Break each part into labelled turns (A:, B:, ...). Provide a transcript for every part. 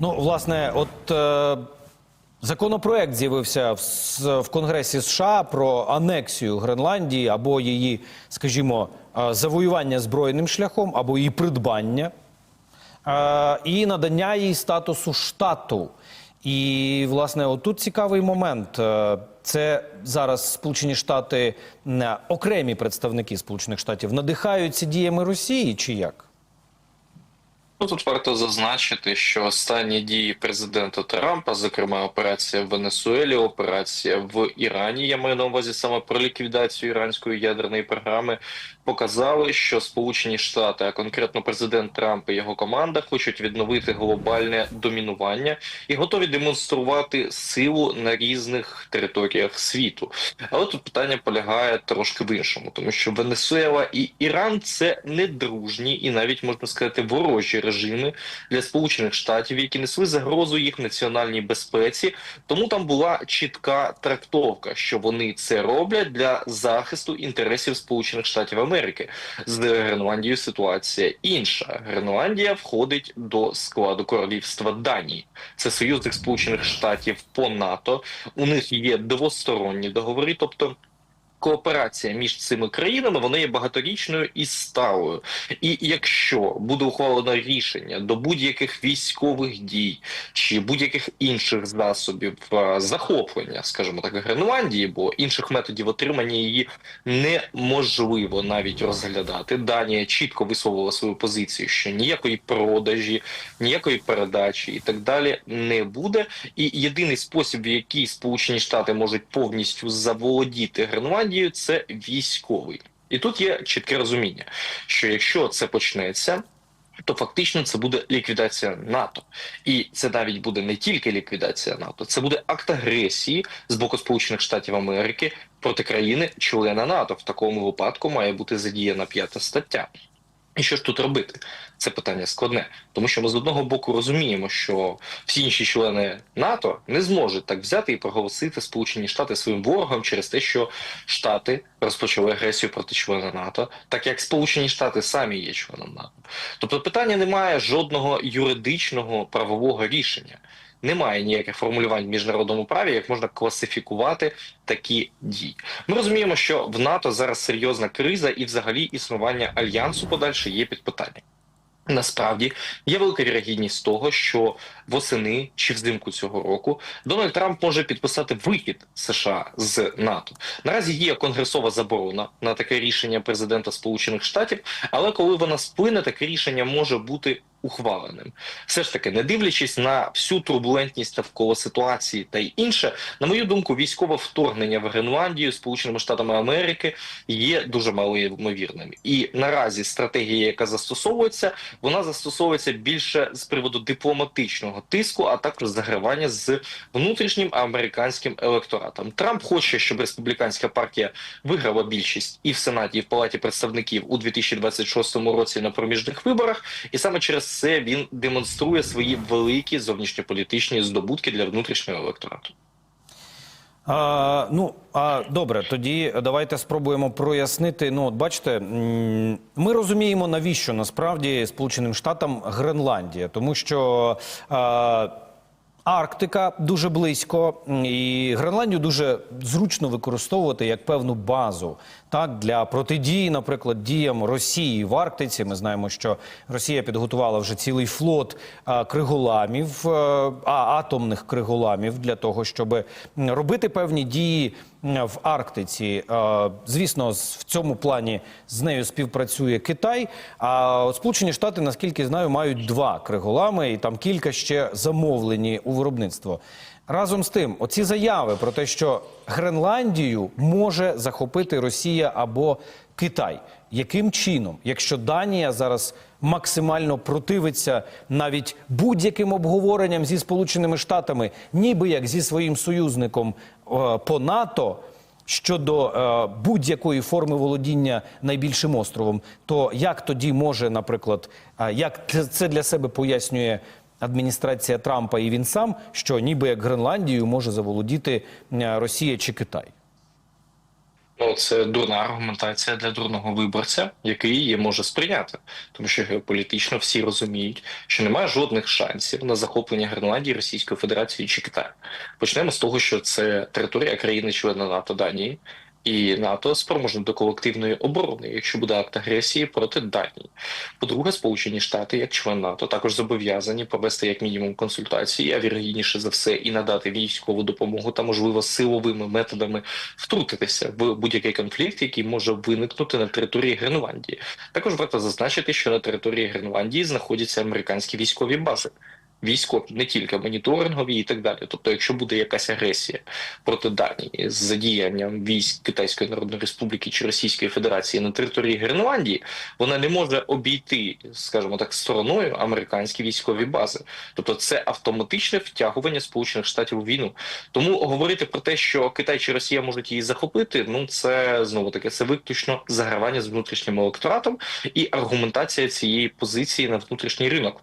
A: Ну, власне, от е, законопроект з'явився в, в Конгресі США про анексію Гренландії або її, скажімо, е, завоювання збройним шляхом, або її придбання, е, і надання їй статусу штату. І, власне, отут цікавий момент. Е, Це зараз Сполучені Штати, е, окремі представники Сполучених Штатів надихаються діями Росії чи як?
B: Тут варто зазначити, що останні дії президента Трампа, зокрема операція в Венесуелі, операція в Ірані, я маю на увазі саме про ліквідацію іранської ядерної програми, показали, що Сполучені Штати, а конкретно президент Трамп і його команда, хочуть відновити глобальне домінування і готові демонструвати силу на різних територіях світу. Але тут питання полягає трошки в іншому, тому що Венесуела і Іран це недружні і навіть можна сказати ворожі режими для Сполучених Штатів, які несли загрозу їх національній безпеці. Тому там була чітка трактовка, що вони це роблять для захисту інтересів Сполучених Штатів Америки. З Гренландією ситуація інша. Гренландія входить до складу королівства Данії. Це союзник Сполучених Штатів по НАТО. У них є двосторонні договори, тобто. Кооперація між цими країнами вона є багаторічною і сталою. І якщо буде ухвалено рішення до будь-яких військових дій чи будь-яких інших засобів е, захоплення, скажімо так, Гренландії, бо інших методів отримання її неможливо навіть розглядати. Данія чітко висловила свою позицію, що ніякої продажі, ніякої передачі і так далі не буде. І єдиний спосіб, в який Сполучені Штати можуть повністю заволодіти Гренландією, це військовий. І тут є чітке розуміння, що якщо це почнеться. То фактично це буде ліквідація НАТО, і це навіть буде не тільки ліквідація НАТО, це буде акт агресії з боку Сполучених Штатів Америки проти країни-члена НАТО. В такому випадку має бути задіяна п'ята стаття. І що ж тут робити? Це питання складне, тому що ми з одного боку розуміємо, що всі інші члени НАТО не зможуть так взяти і проголосити Сполучені Штати своїм ворогом через те, що Штати розпочали агресію проти члена НАТО, так як Сполучені Штати самі є членом НАТО. Тобто питання не має жодного юридичного правового рішення. Немає ніяких формулювань в міжнародному праві, як можна класифікувати такі дії. Ми розуміємо, що в НАТО зараз серйозна криза, і взагалі існування альянсу подальше є під питанням. Насправді є велика вірогідність того, що восени чи взимку цього року Дональд Трамп може підписати вихід США з НАТО. Наразі є конгресова заборона на таке рішення президента Сполучених Штатів, але коли вона сплине, таке рішення може бути ухваленим. Все ж таки, не дивлячись на всю турбулентність навколо ситуації та й інше, на мою думку, військове вторгнення в Гренландію Сполученими Штатами Америки є дуже малоймовірним. І наразі стратегія, яка застосовується, вона застосовується більше з приводу дипломатичного тиску, а також загравання з внутрішнім американським електоратом. Трамп хоче, щоб республіканська партія виграла більшість і в сенаті, і в палаті представників у 2026 році на проміжних виборах, і саме через це він демонструє свої великі зовнішньополітичні здобутки для внутрішнього електорату.
A: А, ну а добре, тоді давайте спробуємо прояснити. Ну, от бачите, ми розуміємо, навіщо насправді Сполученим Штатам Гренландія, тому що. А, Арктика дуже близько, і Гренландію дуже зручно використовувати як певну базу так для протидії, наприклад, діям Росії в Арктиці. Ми знаємо, що Росія підготувала вже цілий флот а, криголамів, е, а атомних криголамів для того, щоб робити певні дії в Арктиці. Е, Звісно, в цьому плані з нею співпрацює Китай. А Сполучені Штати, наскільки знаю, мають два криголами, і там кілька ще замовлені у виробництво. Разом з тим, оці заяви про те, що Гренландію може захопити Росія або Китай. Яким чином, якщо Данія зараз максимально противиться навіть будь-яким обговоренням зі Сполученими Штатами, ніби як зі своїм союзником е, по НАТО щодо е, будь-якої форми володіння найбільшим островом, то як тоді може, наприклад, е, як це- для себе пояснює адміністрація Трампа і він сам, що ніби як Гренландію може заволодіти Росія чи Китай?
B: Ну, це дурна аргументація для дурного виборця, який її може сприйняти, тому що геополітично всі розуміють, що немає жодних шансів на захоплення Гренландії Російської Федерації чи Китаю. Почнемо з того, що це територія країни-члена НАТО Данії. І НАТО спроможне до колективної оборони, якщо буде акт агресії проти Данії. По-друге, Сполучені Штати, як член НАТО, також зобов'язані провести як мінімум консультації, а вірогідніше за все, і надати військову допомогу та, можливо, силовими методами втрутитися в будь-який конфлікт, який може виникнути на території Гренландії. Також варто зазначити, що на території Гренландії знаходяться американські військові бази. Військові, не тільки моніторингові і так далі. Тобто, якщо буде якась агресія проти Данії з задіянням військ Китайської Народної Республіки чи Російської Федерації на території Гренландії, вона не може обійти, скажімо так, стороною американські військові бази. Тобто, це автоматичне втягування Сполучених Штатів у війну. Тому говорити про те, що Китай чи Росія можуть її захопити, ну це знову таки це виключно загравання з внутрішнім електоратом і аргументація цієї позиції на внутрішній ринок.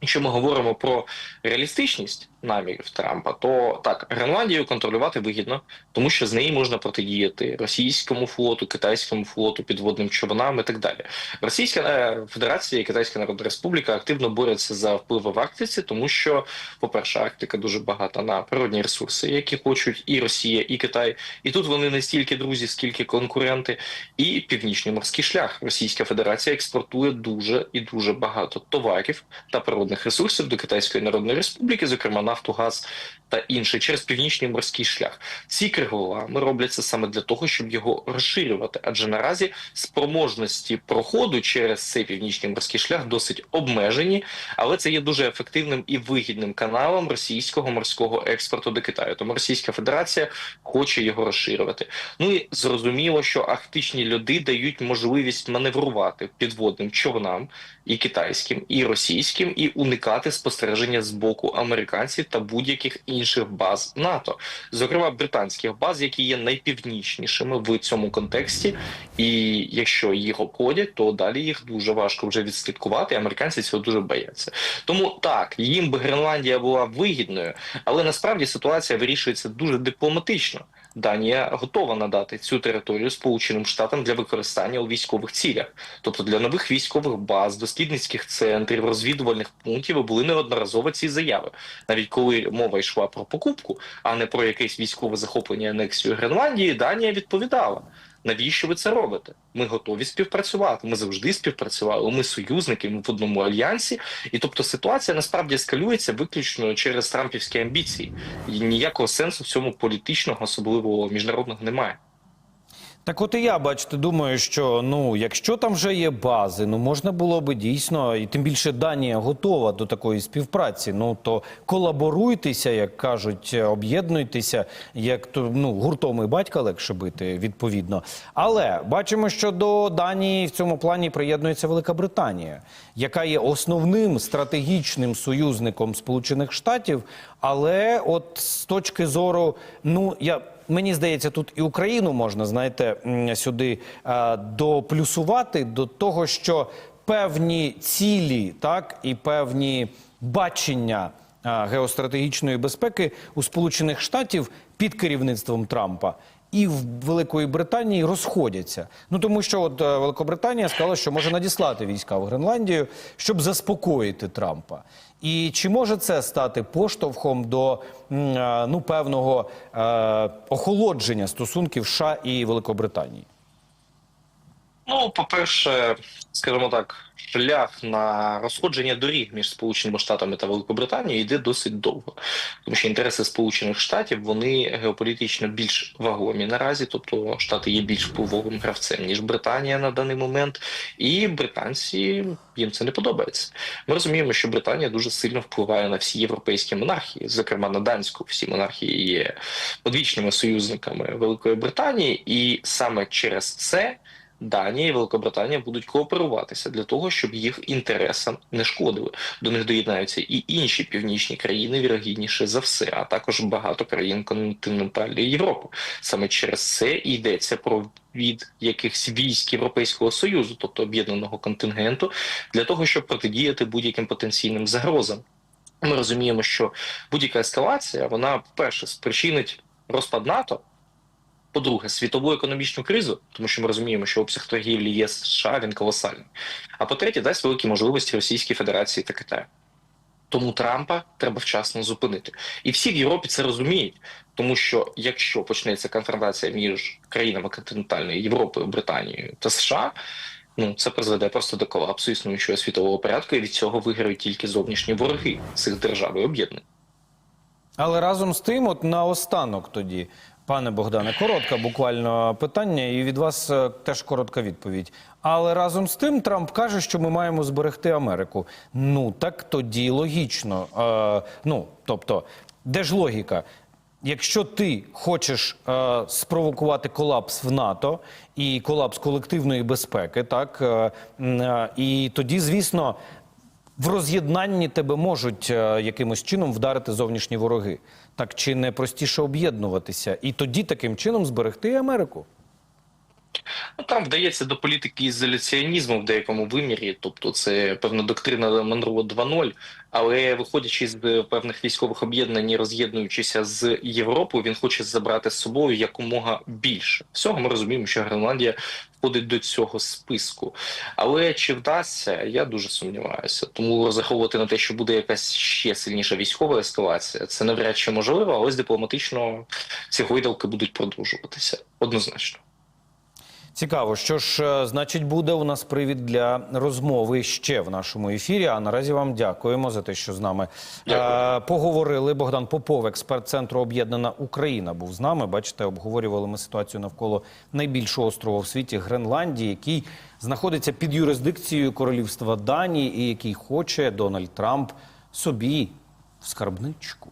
B: Якщо ми говоримо про реалістичність намірів Трампа, то так Гренландію контролювати вигідно, тому що з неї можна протидіяти російському флоту, китайському флоту, підводним човнам і так далі. Російська е, Федерація і Китайська Народна Республіка активно борються за впливи в Арктиці, тому що, по-перше, Арктика дуже багата на природні ресурси, які хочуть і Росія, і Китай. І тут вони не стільки друзі, скільки конкуренти, і північний морський шлях. Російська Федерація експортує дуже і дуже багато товарів та природних ресурсів до Китайської Народної Республіки, зокрема нафту, газ та інше, через північний морський шлях. Ці криголами робляться саме для того, щоб його розширювати, адже наразі спроможності проходу через цей північний морський шлях досить обмежені, але це є дуже ефективним і вигідним каналом російського морського експорту до Китаю. Тому Російська Федерація хоче його розширювати. Ну і зрозуміло, що арктичні льоди дають можливість маневрувати підводним човнам і китайським, і російським, і уникати спостереження з боку американців та будь-яких інших баз НАТО, зокрема британських баз, які є найпівнічнішими в цьому контексті. І якщо їх обходять, то далі їх дуже важко вже відслідкувати. Американці цього дуже бояться. Тому так їм би Гренландія була вигідною, але насправді ситуація вирішується дуже дипломатично. Данія готова надати цю територію Сполученим Штатам для використання у військових цілях, тобто для нових військових баз, дослідницьких центрів, розвідувальних пунктів і були неодноразово ці заяви. Навіть коли мова йшла про покупку, а не про якесь військове захоплення і анексію Гренландії, Данія відповідала. Навіщо ви це робите? Ми готові співпрацювати. Ми завжди співпрацювали. Ми союзники ми в одному альянсі, і тобто ситуація насправді ескалюється виключно через трампівські амбіції. І ніякого сенсу в цьому політичного, особливо міжнародного, немає.
A: Так от і я, бачите, думаю, що ну, якщо там вже є бази, ну можна було би дійсно, і тим більше Данія готова до такої співпраці. Ну то колаборуйтеся, як кажуть, об'єднуйтеся, як то ну гуртом і батька легше бити, відповідно. Але бачимо, що до Данії в цьому плані приєднується Велика Британія, яка є основним стратегічним союзником Сполучених Штатів. Але от з точки зору, ну я. Мені здається, тут і Україну можна, знаєте, сюди е, доплюсувати до того, що певні цілі, так і певні бачення е, геостратегічної безпеки у Сполучених Штатів під керівництвом Трампа. І в Великої Британії розходяться. Ну тому що от е, Великобританія сказала, що може надіслати війська в Гренландію, щоб заспокоїти Трампа. І чи може це стати поштовхом до е, ну певного е, охолодження стосунків США і Великобританії?
B: Ну, по-перше, скажімо так, шлях на розходження доріг між Сполученими Штатами та Великобританією йде досить довго, тому що інтереси Сполучених Штатів вони геополітично більш вагомі наразі, тобто Штати є більш впливовим гравцем ніж Британія на даний момент, і британці їм це не подобається. Ми розуміємо, що Британія дуже сильно впливає на всі європейські монархії, зокрема на данську. Всі монархії є подвічними союзниками Великої Британії, і саме через це. Данія і Великобританія будуть кооперуватися для того, щоб їх інтересам не шкодили. До них доєднаються і інші північні країни, вірогідніше за все, а також багато країн континентальної Європи. Саме через це і йдеться про від якихось військ Європейського союзу, тобто об'єднаного контингенту, для того, щоб протидіяти будь-яким потенційним загрозам. Ми розуміємо, що будь-яка ескалація, вона, по-перше, спричинить розпад НАТО. По-друге, світову економічну кризу, тому що ми розуміємо, що обсяг торгівлі є США він колосальний. А по-третє, дасть великі можливості Російській Федерації та Китаю. Тому Трампа треба вчасно зупинити. І всі в Європі це розуміють, тому що якщо почнеться конфронтація між країнами континентальної Європи, Британією та США, ну це призведе просто до колапсу існуючого світового порядку, і від цього виграють тільки зовнішні вороги цих держав і об'єднань.
A: Але разом з тим, от наостанок тоді, пане Богдане, коротке буквально питання, і від вас е, теж коротка відповідь. Але разом з тим Трамп каже, що ми маємо зберегти Америку. Ну так тоді логічно. Е, ну тобто, де ж логіка? Якщо ти хочеш е, спровокувати колапс в НАТО і колапс колективної безпеки, так е, е, і тоді, звісно, в роз'єднанні тебе можуть е, якимось чином вдарити зовнішні вороги. Так чи не простіше об'єднуватися і тоді таким чином зберегти Америку?
B: Ну, там вдається до політики ізоляціонізму в деякому вимірі, тобто це певна доктрина Монро 2.0, але виходячи з певних військових об'єднань і роз'єднуючися з Європою, він хоче забрати з собою якомога більше. Всього ми розуміємо, що Гренландія входить до цього списку. Але чи вдасться, я дуже сумніваюся. Тому розраховувати на те, що буде якась ще сильніша військова ескалація, це навряд чи можливо, але ось дипломатично ці гойдалки будуть продовжуватися однозначно.
A: Цікаво, що ж е, значить буде у нас привід для розмови ще в нашому ефірі. А наразі вам дякуємо за те, що з нами
B: Дякую.
A: е, поговорили. Богдан Попов, експерт центру Об'єднана Україна, був з нами. Бачите, обговорювали ми ситуацію навколо найбільшого острова в світі Гренландії, який знаходиться під юрисдикцією королівства Данії, і який хоче Дональд Трамп собі в скарбничку.